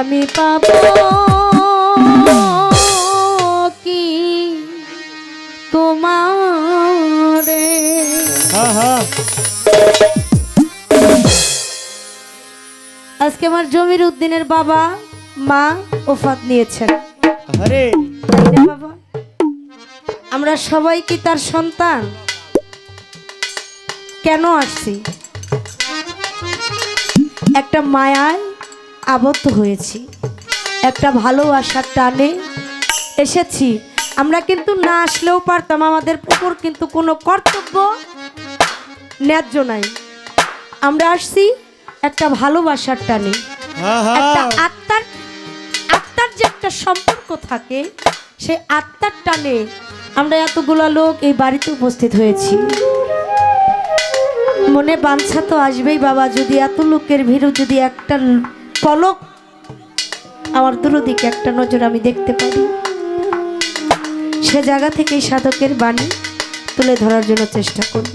আমি পাব কি তোমারে? আহা আজকে আমার জমির উদ্দিনের বাবা মা ওফাত নিয়েছেন। বাবা আমরা সবাই কি তার সন্তান? কেন আসছি? একটা মায়ায় আবদ্ধ হয়েছি। একটা ভালোবাসার টানে এসেছি। আমরা কিন্তু না আসলেও পারতাম আমাদের উপর কিন্তু কোনো কর্তব্য ন্যায্য নাই। আমরা আসছি একটা ভালোবাসার টানে। একটা আত্মার আত্মার যে একটা সম্পর্ক থাকে সেই আত্মার টানে আমরা এতগুলো লোক এই বাড়িতে উপস্থিত হয়েছি। মনে বাঞ্ছা তো আসবেই বাবা যদি এত লোকের ভিড়ও যদি একটা পলক আমার দূরদিকে একটা নজর আমি দেখতে পারি সে জায়গা থেকে সাধকের বাণী তুলে ধরার জন্য চেষ্টা করব।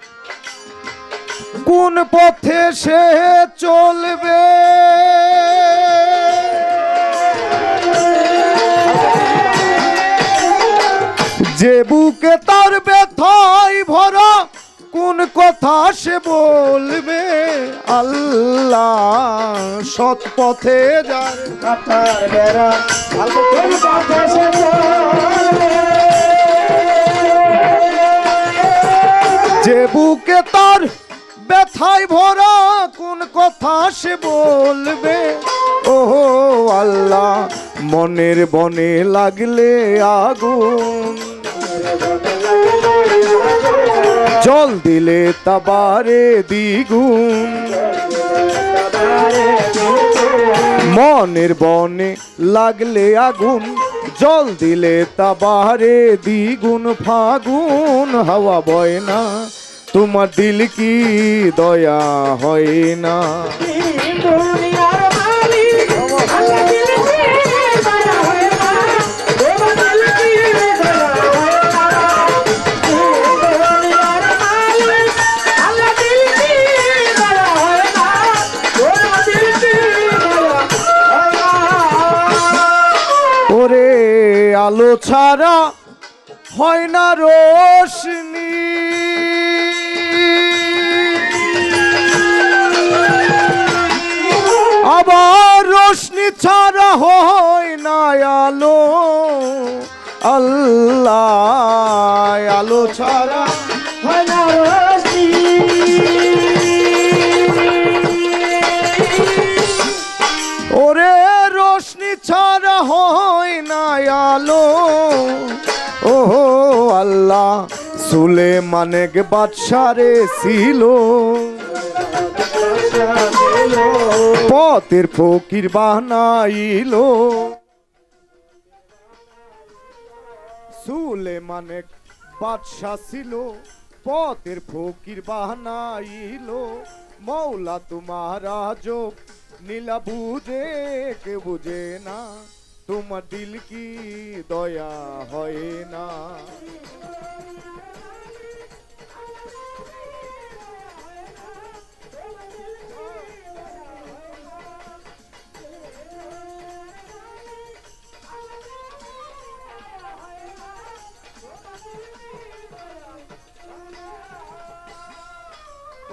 কোন পথে সে চলবে? যে বুকে তার ব্যথায় ভরা, কোন কথা সে বলবে? আল্লাহ সৎ পথে যার কাটার বেড়া কোন পথে সে ব্যথায় ভরা কোন কথা সে বলবে? ও আল্লাহ, মনের বনে লাগলে আগুন। জল দিলে তাবারে দ্বিগুণ। মনের বনে লাগলে আগুন। জল দিলে তাবারে দ্বিগুণ, ফাগুন। হাওয়া বয় না তোমার দিল কি দয়া হয় না? দুনিয়ার মালিক আল্লাহ দিল কি আবার রোশনি ছাড়া হয় না আলো। আল্লাহ, আলো ছাড়া হয় না রোশনি। ওরে রোশনি ছাড়া হয় না আলো। ও আল্লাহ সুলে মানেক বাদশারে ছিল। পথের ফকির বানাইলো। সুলে মানেক বাদশা ছিল, পথের ফকির বানাইলো। মৌলা তোমারা নীলা বুঝে, কে বুঝে না? তোমার দিল কি দয়া হয় না?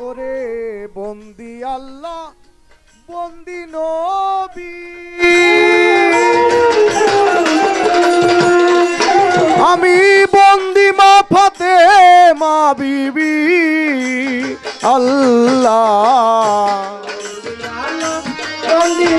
ওরে বন্দি আল্লাহ বন্দি নবী। আমি বন্দি মা ফাতে মা বিবি আল্লাহ। বন্দি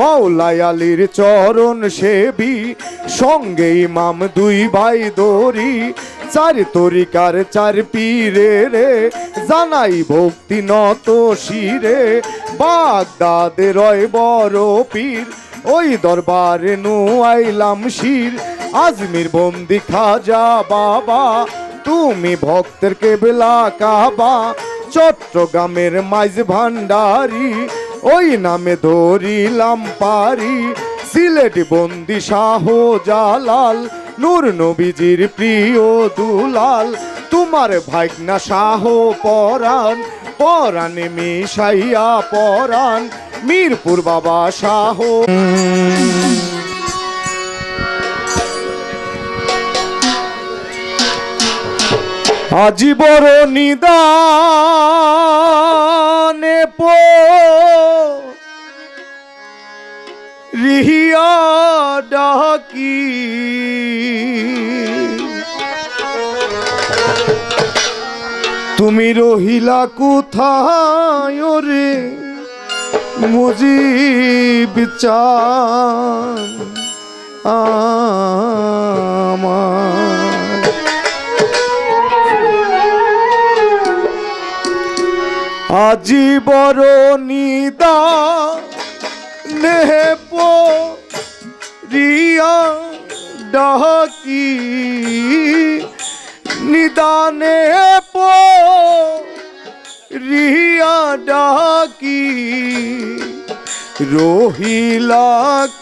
মৌলাই আলীর চরণ সেবি সঙ্গে ইমাম দুই ভাই দরি। চার তরিকার চার পীরে রে, জানাই ভক্তি নত শিরে। বাগদাদে রয় বড় পীর, ওই দরবারে নু আইলাম শির। আজমির বন্দি খাজা বাবা, তুমি ভক্তের কেবলা কাবা। চট্টগ্রামের মাইজ ভান্ডারি ওই নামে ধরিলাম পারি। সিলেট বন্দি শাহ জালাল নূর নবীজির প্রিয় দুলাল। তোমার ভাগনা শাহ পরাণ, পরাণে মিশাইয়া পরাণ। মিরপুর বাবা শাহ। আজি বড় ডাকি। তুমি রহিলা কোথায় রে মুজিব চান আমার? আজি বড় নিদা নেপ রিয়া ডাকি, নিদানে পো রিয়া ডাকি, রহিলা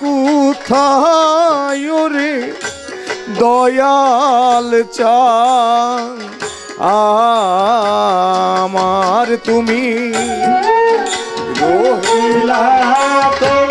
কুথায় রে? দয়াল চান আমার তুমি। রহিলা কোথায়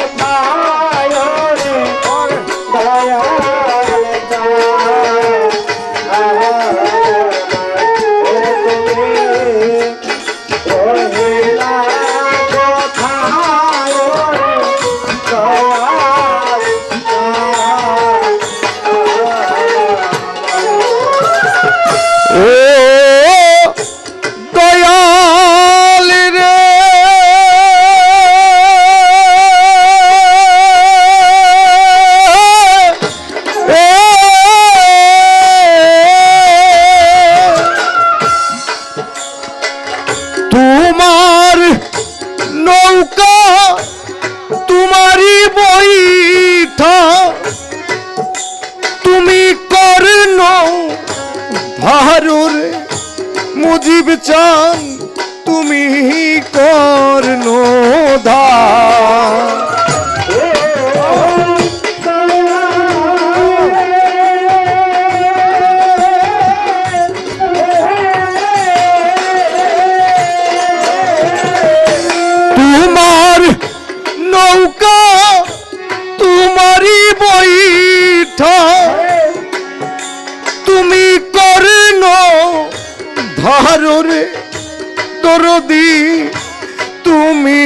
তুমি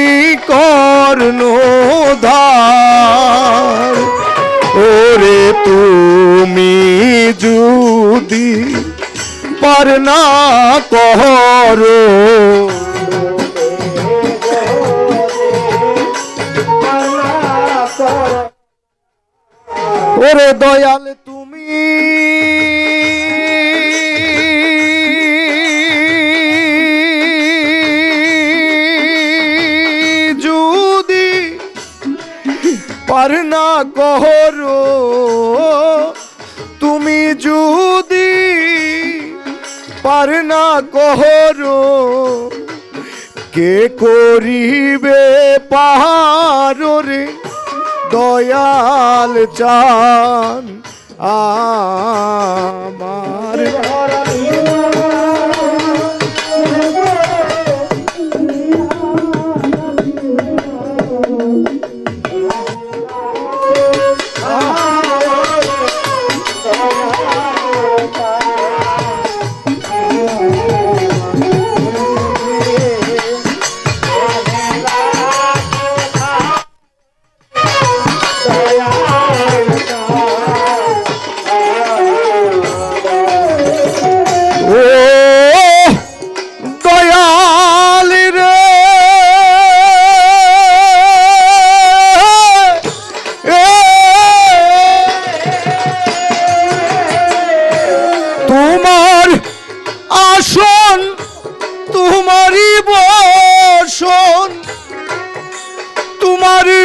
করন ধার ওরে তুমি যদি পার না করো। ওরে দয়াল তুমি পার না কহর। তুমি যদি পার না কহর কে করিবে পাহাড় দয়াল চান আমার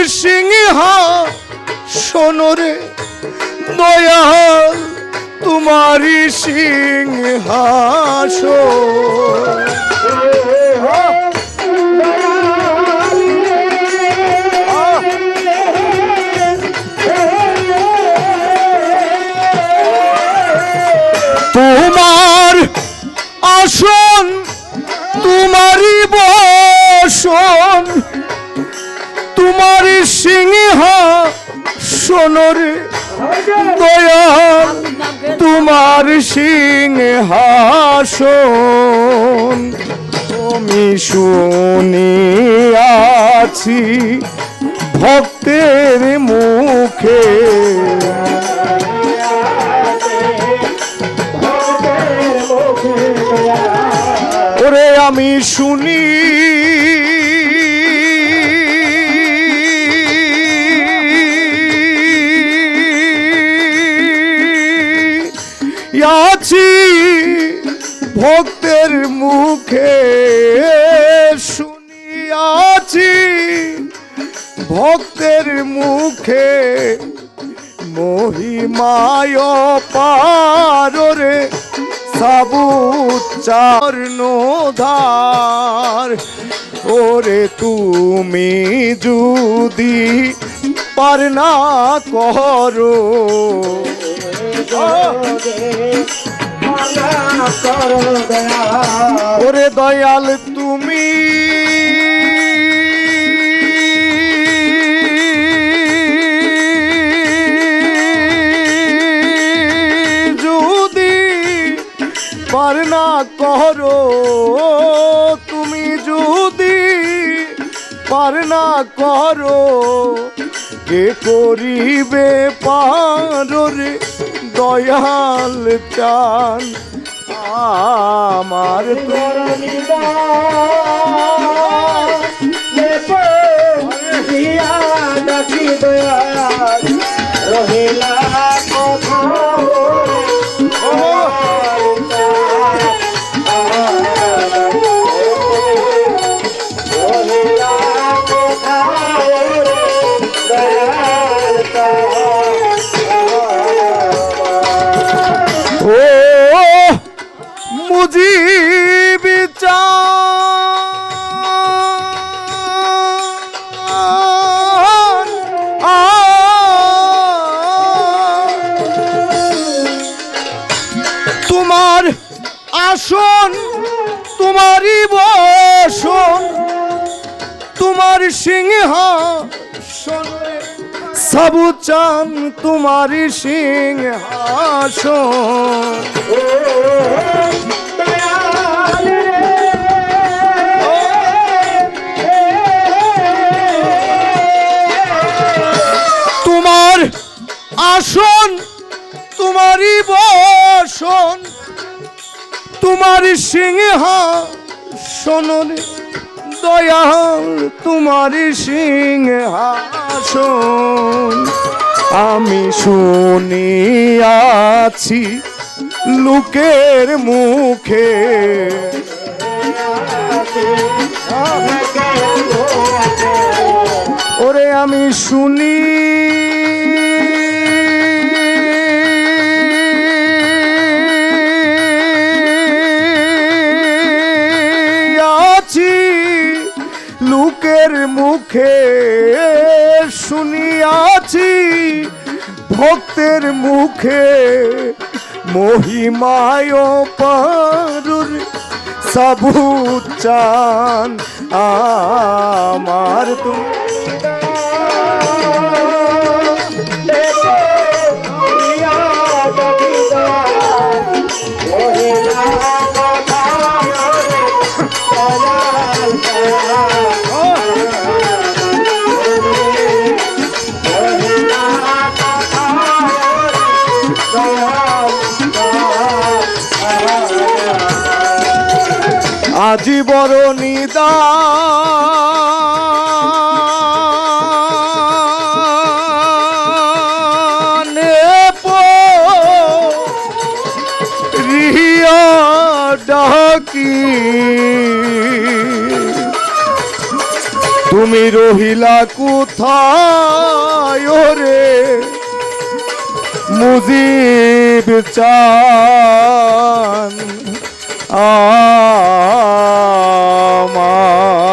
তোমার সিংহা সোনরে দয়াল তোমারি সিংহাস তোমার আসন তোমারই বসন তোমার সিংহ সোনরে দয়াল তোমার সিংহাসন আমি শুনিয়াছি ভক্তের মুখে। ওরে আমি শুনি আছি ভক্তের মুখে শুনিয়াছি। ভক্তের মুখে মহিমায় পাররে সাবুত চার্ণধার ওরে তুমি যদি পার না করো। ওরে দয়াল তুমি, যদি পার না করো, তুমি যদি পার না করো কে করিবে পারে দয়াল চান? আমার দয়াল রহিলা কথা তোমার আসন তোমারই বসন তোমার সিংহাসন। সাবু চান তোমারই সিংহাসন। আসন, তোমারই বসন তোমার সিংহাসন দয়াল তোমার সিংহাসন। আমি শুনিয়াছি লোকের মুখে। ওরে আমি শুনি ভক্তের মুখে মহিমায় পারুর সাবু চান আমার তুমি আজি বড় নিদা তুমি রহিলা কোথায় রে মুজিব চান আ amar.